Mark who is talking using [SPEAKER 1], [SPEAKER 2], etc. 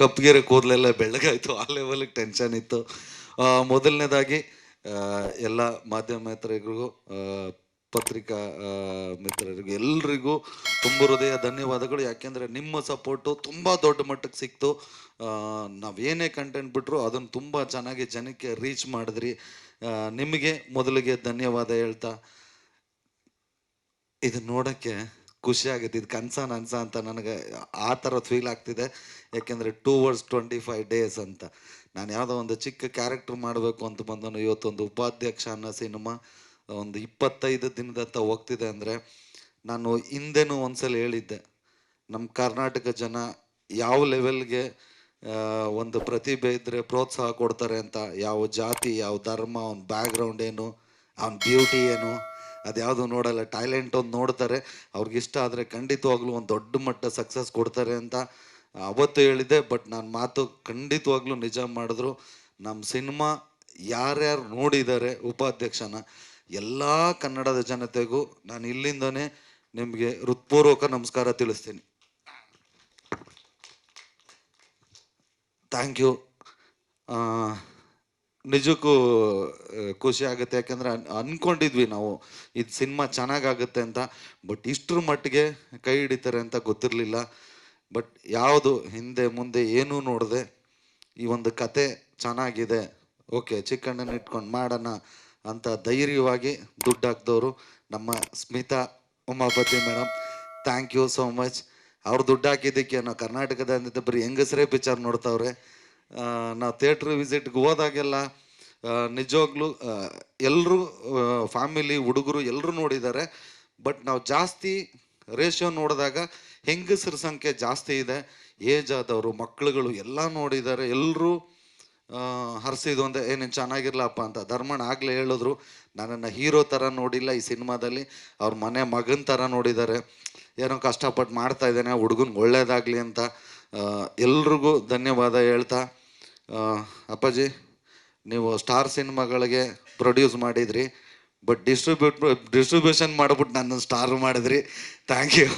[SPEAKER 1] ಕಪ್ಗೆರೆ ಕೂದಲೆಲ್ಲ ಬೆಳಗಾಯಿತು ಆ ಲೆವೆಲ್ಗೆ ಟೆನ್ಷನ್ ಇತ್ತು. ಮೊದಲನೇದಾಗಿ ಎಲ್ಲ ಮಾಧ್ಯಮ ಮಿತ್ರರಿಗೂ ಪತ್ರಿಕಾ ಮಿತ್ರರಿಗೂ, ಎಲ್ರಿಗೂ ತುಂಬ ಹೃದಯ ಧನ್ಯವಾದಗಳು. ಯಾಕೆಂದರೆ ನಿಮ್ಮ ಸಪೋರ್ಟು ತುಂಬ ದೊಡ್ಡ ಮಟ್ಟಕ್ಕೆ ಸಿಕ್ತು. ನಾವೇನೇ ಕಂಟೆಂಟ್ ಬಿಟ್ಟರು ಅದನ್ನು ತುಂಬ ಚೆನ್ನಾಗಿ ಜನಕ್ಕೆ ರೀಚ್ ಮಾಡಿದ್ರಿ. ನಿಮಗೆ ಮೊದಲಿಗೆ ಧನ್ಯವಾದ ಹೇಳ್ತಾ ಇದು ನೋಡೋಕ್ಕೆ ಖುಷಿ ಆಗುತ್ತೆ. ಇದು ಕನ್ಸ ನನ್ಸ ಅಂತ ನನಗೆ ಆ ಥರದ್ದು ಫೀಲ್ ಆಗ್ತಿದೆ. ಯಾಕೆಂದರೆ two years twenty five days ಅಂತ. ನಾನು ಯಾವುದೋ ಒಂದು ಚಿಕ್ಕ ಕ್ಯಾರೆಕ್ಟರ್ ಮಾಡಬೇಕು ಅಂತ ಬಂದನು ಇವತ್ತೊಂದು ಉಪಾಧ್ಯಕ್ಷ ಅನ್ನೋ ಸಿನಿಮಾ, ಒಂದು ಇಪ್ಪತ್ತೈದು ದಿನದತ್ತ ಹೋಗ್ತಿದೆ ಅಂದರೆ ನಾನು ಹಿಂದೆನೂ ಒಂದ್ಸಲ ಹೇಳಿದ್ದೆ ನಮ್ಮ ಕರ್ನಾಟಕ ಜನ ಯಾವ ಲೆವೆಲ್ಗೆ ಒಂದು ಪ್ರತಿಭೆ ಇದ್ದರೆ ಪ್ರೋತ್ಸಾಹ ಕೊಡ್ತಾರೆ ಅಂತ, ಯಾವ ಜಾತಿ, ಯಾವ ಧರ್ಮ, ಅವ್ನ ಬ್ಯಾಕ್ಗ್ರೌಂಡ್ ಏನು, ಅವ್ನ ಬ್ಯೂಟಿ ಏನು ಅದ್ಯಾವುದು ನೋಡಲ್ಲ, ಟ್ಯಾಲೆಂಟ್ ಒಂದು ನೋಡ್ತಾರೆ, ಅವ್ರಿಗೆ ಇಷ್ಟ ಆದರೆ ಖಂಡಿತವಾಗ್ಲೂ ಒಂದು ದೊಡ್ಡ ಮಟ್ಟ ಸಕ್ಸಸ್ ಕೊಡ್ತಾರೆ ಅಂತ ಅವತ್ತು ಹೇಳಿದ್ದೆ, ಬಟ್ ನನ್ನ ಮಾತು ಖಂಡಿತವಾಗ್ಲೂ ನಿಜ ಮಾಡಿದ್ರು. ನಮ್ಮ ಸಿನಿಮಾ ಯಾರ್ಯಾರು ನೋಡಿದ್ದಾರೆ ಉಪಾಧ್ಯಕ್ಷನ, ಎಲ್ಲ ಕನ್ನಡದ ಜನತೆಗೂ ನಾನು ಇಲ್ಲಿಂದನೇ ನಿಮಗೆ ಹೃತ್ಪೂರ್ವಕ ನಮಸ್ಕಾರ ತಿಳಿಸ್ತೀನಿ. ಥ್ಯಾಂಕ್ ಯು ನಿಜಕ್ಕೂ ಖುಷಿ ಆಗುತ್ತೆ. ಯಾಕಂದ್ರೆ ಅನ್ಕೊಂಡಿದ್ವಿ ನಾವು, ಇದು ಸಿನಿಮಾ ಚೆನ್ನಾಗಾಗುತ್ತೆ ಅಂತ. ಬಟ್ ಇಷ್ಟರ ಮಟ್ಟಿಗೆ ಕೈ ಹಿಡಿತಾರೆ ಅಂತ ಗೊತ್ತಿರಲಿಲ್ಲ. ಬಟ್ ಯಾವುದು ಹಿಂದೆ ಮುಂದೆ ಏನೂ ನೋಡದೆ, ಈ ಒಂದು ಕತೆ ಚೆನ್ನಾಗಿದೆ, ಓಕೆ, ಚಿಕ್ಕಣ್ಣನ ಇಟ್ಕೊಂಡು ಮಾಡೋಣ ಅಂತ ಧೈರ್ಯವಾಗಿ ದುಡ್ಡು ಹಾಕ್ದವರು ನಮ್ಮ Smita Umapathi madam thank you so much. ಅವ್ರು ದುಡ್ಡು ಹಾಕಿದ್ದಕ್ಕೆ ನಾವು ಕರ್ನಾಟಕದಿಂದ ಬರೀ ಹೆಂಗಸರೇ ಪಿಕ್ಚರ್ ನೋಡ್ತಾವ್ರೆ. ನಾವು ಥಿಯೇಟ್ರ್ ವಿಸಿಟ್ಗೆ ಹೋದಾಗೆಲ್ಲ ನಿಜವಾಗ್ಲೂ ಎಲ್ಲರೂ ಫ್ಯಾಮಿಲಿ ಹುಡುಗರು ಎಲ್ಲರೂ ನೋಡಿದ್ದಾರೆ ಬಟ್ ನಾವು ಜಾಸ್ತಿ ರೇಷಿಯೋ ನೋಡಿದಾಗ ಹೆಂಗಸರ ಸಂಖ್ಯೆ ಜಾಸ್ತಿ ಇದೆ. ಏಜ್ ಆದವರು ಮಕ್ಕಳುಗಳು ಎಲ್ಲ ನೋಡಿದ್ದಾರೆ ಎಲ್ಲರೂ ಹರಿಸಿದ್ದು ಅಂದರೆ ಏನೇನು ಚೆನ್ನಾಗಿರಲಪ್ಪ ಅಂತ ಧರ್ಮಣ್ಣ ಆಗಲೇ ಹೇಳಿದ್ರು. ನನ್ನನ್ನು ಹೀರೋ ಥರ ನೋಡಿಲ್ಲ ಈ ಸಿನಿಮಾದಲ್ಲಿ. ಅವ್ರ ಮನೆ ಮಗನ ಥರ ನೋಡಿದ್ದಾರೆ ಏನೋ ಕಷ್ಟಪಟ್ಟು ಮಾಡ್ತಾ ಇದ್ದೇನೆ, ಹುಡುಗನ್ಗೆ ಒಳ್ಳೇದಾಗಲಿ ಅಂತ ಎಲ್ರಿಗೂ ಧನ್ಯವಾದ ಹೇಳ್ತಾ. ಅಪ್ಪಾಜಿ, ನೀವು ಸ್ಟಾರ್ ಸಿನಿಮಾಗಳಿಗೆ ಪ್ರೊಡ್ಯೂಸ್ ಮಾಡಿದ್ರಿ, ಬಟ್ ಡಿಸ್ಟ್ರಿಬ್ಯೂಟ್, ಡಿಸ್ಟ್ರಿಬ್ಯೂಷನ್ ಮಾಡಿಬಿಟ್ಟು ನನ್ನ ಸ್ಟಾರ್ ಮಾಡಿದ್ರಿ. Thank you.